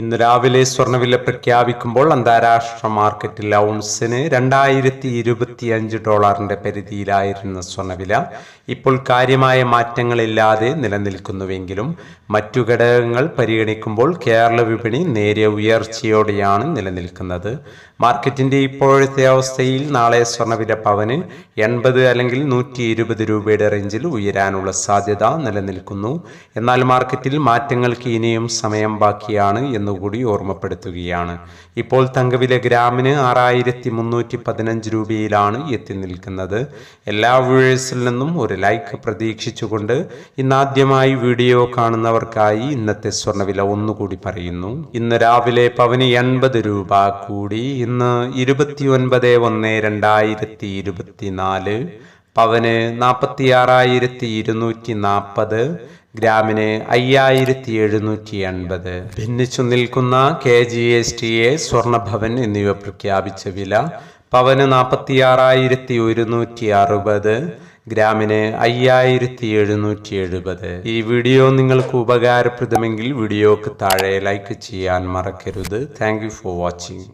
ഇന്ന് രാവിലെ സ്വർണവില പ്രഖ്യാപിക്കുമ്പോൾ അന്താരാഷ്ട്ര മാർക്കറ്റിൽ ഔൺസിന് രണ്ടായിരത്തി ഇരുപത്തി അഞ്ച് ഡോളറിന്റെ പരിധിയിലായിരുന്ന സ്വർണവില ഇപ്പോൾ കാര്യമായ മാറ്റങ്ങളില്ലാതെ നിലനിൽക്കുന്നുവെങ്കിലും മറ്റു ഘടകങ്ങൾ പരിഗണിക്കുമ്പോൾ കേരള വിപണി നേരിയ ഉയർച്ചയോടെയാണ് നിലനിൽക്കുന്നത്. മാർക്കറ്റിന്റെ ഇപ്പോഴത്തെ അവസ്ഥയിൽ നാളെ സ്വർണവില പവന് എൺപത് അല്ലെങ്കിൽ നൂറ്റി ഇരുപത് രൂപയുടെ റേഞ്ചിൽ ഉയരാനുള്ള സാധ്യത നിലനിൽക്കുന്നു. എന്നാൽ മാർക്കറ്റിൽ മാറ്റങ്ങൾക്ക് ഇനിയും സമയം ബാക്കിയാണ് എന്നുകൂടി ഓർമ്മപ്പെടുത്തുകയാണ്. ഇപ്പോൾ തങ്കവില ഗ്രാമിന് ആറായിരത്തി മുന്നൂറ്റി പതിനഞ്ച് രൂപയിലാണ് എത്തി നിൽക്കുന്നത്. എല്ലാ വ്യൂഴേഴ്സിൽ നിന്നും ഒരു ലൈക്ക് പ്രതീക്ഷിച്ചുകൊണ്ട് ഇന്നാദ്യമായി വീഡിയോ കാണുന്നവർക്കായി ഇന്നത്തെ സ്വർണവില ഒന്നുകൂടി പറയുന്നു. ഇന്ന് രാവിലെ പവന് എൺപത് രൂപ കൂടി ഇന്ന് ഇരുപത്തി ഒൻപത് ഒന്ന് രണ്ടായിരത്തി ഇരുപത്തിനാല് പവന് നാൽപ്പത്തി ആറായിരത്തി ഇരുന്നൂറ്റി നാൽപ്പത് ഗ്രാമിന് അയ്യായിരത്തി എഴുന്നൂറ്റി എൺപത് ഭിന്നിച്ചു നിൽക്കുന്ന K G S T A Swarnabhavan എന്നിവ പ്രഖ്യാപിച്ച വില പവന് നാൽപ്പത്തി ആറായിരത്തി ഒരുന്നൂറ്റി അറുപത് ഗ്രാമിന് അയ്യായിരത്തി എഴുന്നൂറ്റി എഴുപത് ഈ വീഡിയോ നിങ്ങൾക്ക് ഉപകാരപ്രദമെങ്കിൽ വീഡിയോക്ക് താഴെ ലൈക്ക് ചെയ്യാൻ മറക്കരുത്. Thank for watching.